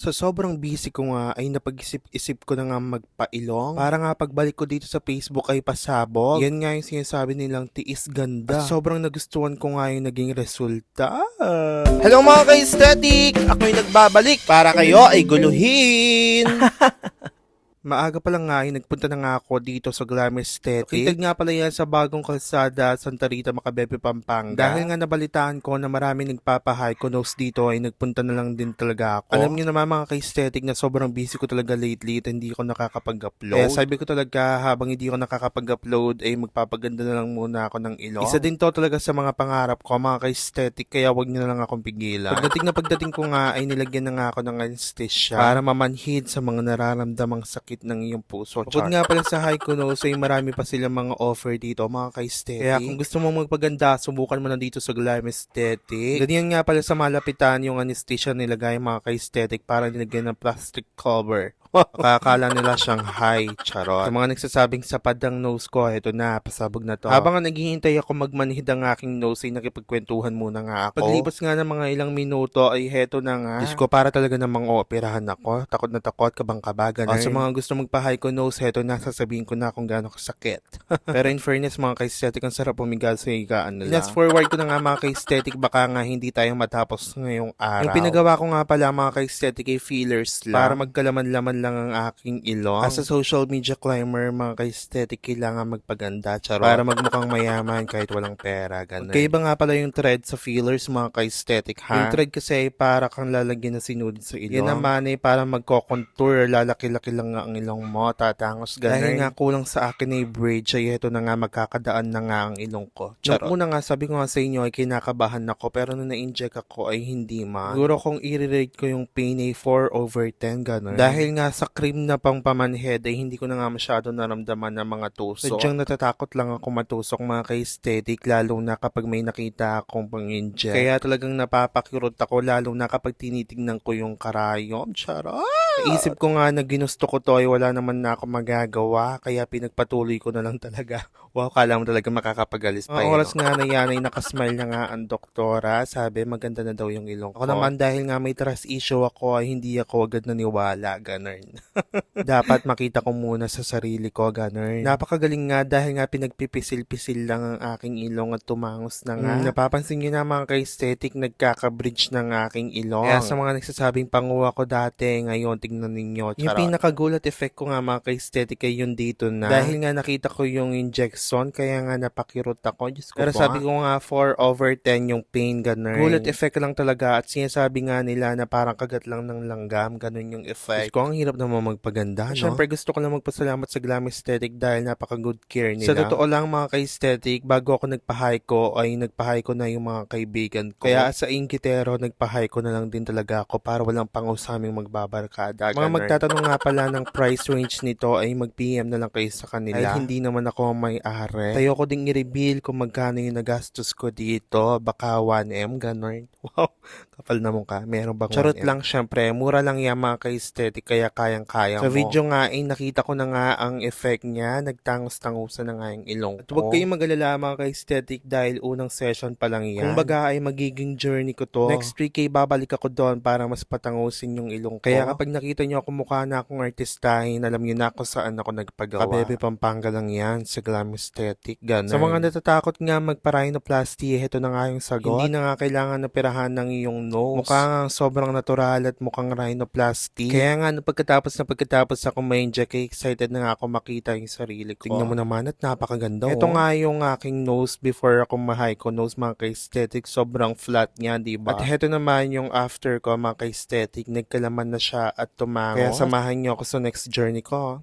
Sa sobrang busy ko nga ay napag-isip-isip ko na nga magpailong. Para nga pagbalik ko dito sa Facebook ay pasabog. Yan nga yung sinasabi nilang tiis ganda. At sobrang nagustuhan ko nga yung naging resulta. Hello mga ka-aesthetic! Ako'y nagbabalik para kayo ay guluhin! Maaga pa lang nga, ay nagpunta na nga ako dito sa Glamour Aesthetic. Kitag nga pala yan sa bagong kalsada, Santa Rita, Macabebe, Pampanga. Dahil nga nabalitaan ko na marami nagpapa-high nose dito, ay nagpunta na lang din talaga ako. Alam niyo naman mga ka-aesthetic na sobrang busy ko talaga lately at hindi ko nakakapag-upload. Kaya sabi ko talaga, habang hindi ko nakakapag-upload, ay magpapaganda na lang muna ako ng ilong. Isa din to talaga sa mga pangarap ko, mga ka-aesthetic, kaya wag niyo na lang akong pigilan. Pagdating na pagdating ko nga, ay nilagyan na nga ako ng anesthesia para mamanhid sa mga nararamdamang sakit ng iyong puso. Bukod nga pala sa high kunos, ay marami pa silang mga offer dito, mga ka-aesthetic. Kaya kung gusto mo magpaganda, subukan mo na dito sa Glam Aesthetic. Ganyan nga pala sa malapitan yung anesthesia nilagay mga ka-aesthetic para nilagyan ng plastic cover. Akala nila siyang high, charot. Sa mga nagsasabing sapad ang nose ko, eto na, pasabog na to. Habang naghihintay ako magmanhid ang aking nose, ay nakipagkwentuhan muna nga ako. Paglipas nga ng mga ilang minuto, ay heto na nga. Diyos ko, para talaga namang operahan ako. Takot na takot, kabang-kabagan. O, sa mga gusto magpa-high ko nose, heto na, sasabihin ko na kung gaano kasakit. Pero in fairness, mga ka-aesthetic, ang sarap pumigal sa higaan nila. Fast forward ko na nga mga ka-aesthetic, baka nga hindi tayo matapos ngayong araw. Yung pinagawa ko nga pala mga ka-aesthetic ay feelers lang. Para magkalaman-laman lang ang aking ilong. As a social media climber, mga ka-aesthetic, kailangan magpaganda, charot. Para magmukhang mayaman kahit walang pera, ganun. Kaya ba nga pala yung thread sa feelers, mga ka-aesthetic, ha? Yung thread kasi ay para kang lalagyan na sinudid sa ilong. Yan naman ay para magko-contour, lalaki-laki lang nga ang ilong mo, tatangos, ganun. Dahil nga kulang sa akin ay bridge, ay ito na nga magkakadaan na nga ang ilong ko. Charot. Nung una nga, sabi ko nga sa inyo ay kinakabahan ako, pero nung na-inject ako ay hindi man. Siguro kung i-rate ko yung pain ay 4 over 10, ganun. Dahil nga sa cream na pang pamanhead ay hindi ko na nga masyado naramdaman ng mga tusok. Sadyang natatakot lang ako matusok mga ka-aesthetic, lalo na kapag may nakita akong pang-inject. Kaya talagang napapakirot ako, lalo na kapag tinitignan ko yung karayom. Charot! Isip ko nga na ginusto ko to ay wala naman na ako magagawa, kaya pinagpatuloy ko na lang talaga. Wow, kala mo talaga makakapagalis pa yun. oras nga na yan ay nakasmile na nga ang doktora. Sabi, maganda na daw yung ilong ko. Ako naman dahil nga may trust issue ako ay hindi ako agad naniwala. Ganun. Dapat makita ko muna sa sarili ko. Ganun. Napakagaling nga dahil nga pinagpipisil-pisil lang ang aking ilong at tumangos na nga. Mm, napapansin nyo na mga ka-aesthetic, nagkaka-bridge ng aking ilong. Kaya sa mga nagsasabing panguha ko dati, ngayon tingnan ninyo. Yung Charot. pinakagulat effect ko nga mga ka-aesthetic ay yun dito na. Dahil nga nakita ko yung injection, kaya nga napakirot ako. Diyos ko Pero po, sabi ko nga 4 over 10 yung pain, ganun. Gulat effect lang talaga at sinasabi nga nila na parang kagat lang ng langgam, ganun yung effect. Diyos ko, ang hirap naman magpaganda, no? Siyempre, gusto ko lang magpasalamat sa Glam Aesthetic dahil napaka-good care nila. Sa totoo lang mga ka-aesthetic, bago ako nagpa-high ko, ay nagpa-high ko na yung mga kaibigan ko. Kaya sa Ingkitero, nagpa-high ko na lang din talaga ako para walang pangusaming magbabarkada. Mga magtatanong nga pala ng price range nito ay mag-PM na lang kayo sa kanila. Ay hindi naman ako may are. Tayo ko ding i-reveal kung magkano yung nagastos ko dito. Baka 1M, ganun. Wow, kapal na mukha. Meron bang Charot 1M? lang, syempre. Mura lang yan mga ka-aesthetic, kaya kayang-kaya mo. Sa video nga, ay nakita ko na nga ang effect niya. Nagtangos-tangusan na nga yung ilong ko. At huwag kayong mag-alala mga ka-aesthetic dahil unang session pa lang yan. Kung baga ay magiging journey ko to. Next week ay babalik ako doon para mas patangusin yung ilong ko. Kaya kapag nakita nyo ako mukha na akong artistahin, alam nyo na kung saan ako nagpagawa. Kabebe Pampanga lang yan sa Glam Aesthetic. Ganun. Sa mga natatakot nga magpa-rhinoplasty, heto na nga yung sagot. Hindi na nga kailangan na pirahan ng iyong nose. Mukha nga sobrang natural at mukhang rhinoplasty. Kaya nga, no, pagkatapos na pagkatapos ako ma-inject, eh, excited na nga ako makita yung sarili ko. Tingnan mo naman at napakaganda. Ito oh. nga yung aking nose before ako ma-high ko nose mga ka-aesthetic. Sobrang flat niya, di ba? At heto naman yung after ko mga ka-aesthetic. Nagkalaman na siya at tumango. Kaya samahan niyo ako sa next journey ko.